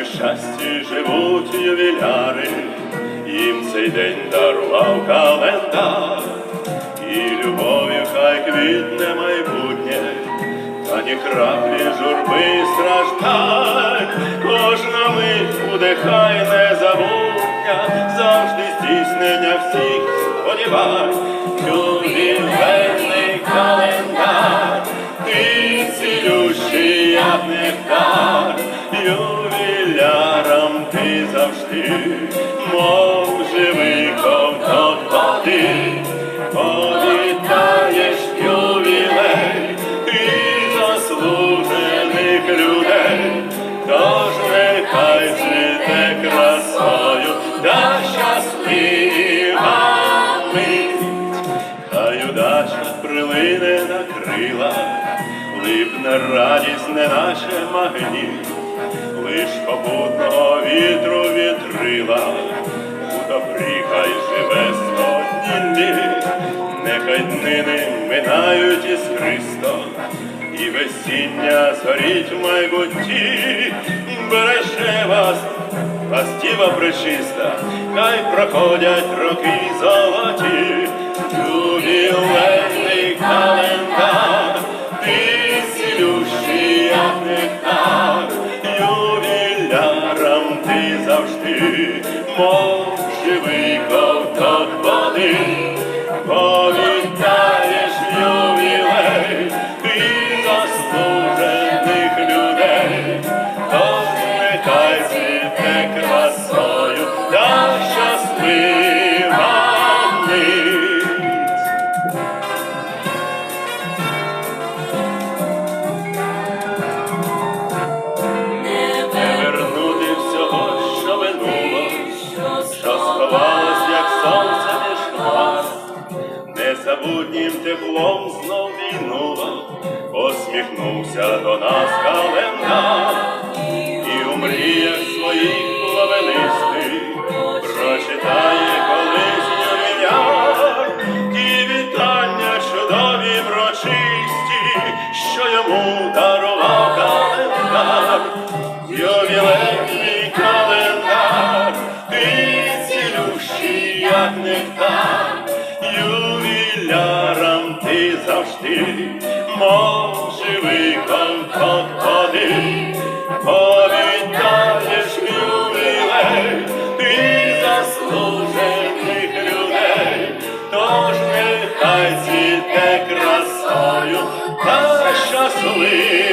і щасті живуть ювіляри, їм цей день дарував календар, і любов'ю хай квітне майбутнє, та ні краплі журби і страждань, кожна мить буде хай незабутня, завжди здійснення всіх сподівань, ювілейний завжди, мов живий ковток води, повітаєш ювілей, ти заслужених людей, тож нехай цвіте красою та щаслива мить. Хай удача прилине на крила, липне радість, не наче магніт, лиш попутного вітру вітрила, у добрі хай живе сотні нехай днини минають із Христом, і весіння згоріть в майбутті, береже вас Пастіва пречиста, хай проходять роки золоті, ювілейний календар, ти цілющий, мов живий ковток води, повітаєш ювілей, ти заслужених людей, нехай цвіте сонце між хмар, незабутнім теплом знов війнуло, посміхнувся до нас нектар, ювілярам ти завжди, мов живий ковток води, повітаєш ювілей, ти заслужених людей, тож нехай цвіте красою та щаслива